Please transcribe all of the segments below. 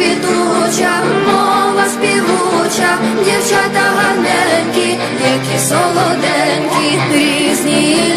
квітуча, мова співуча, дівчата гарненькі, які солоденькі, різні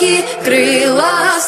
високі крила.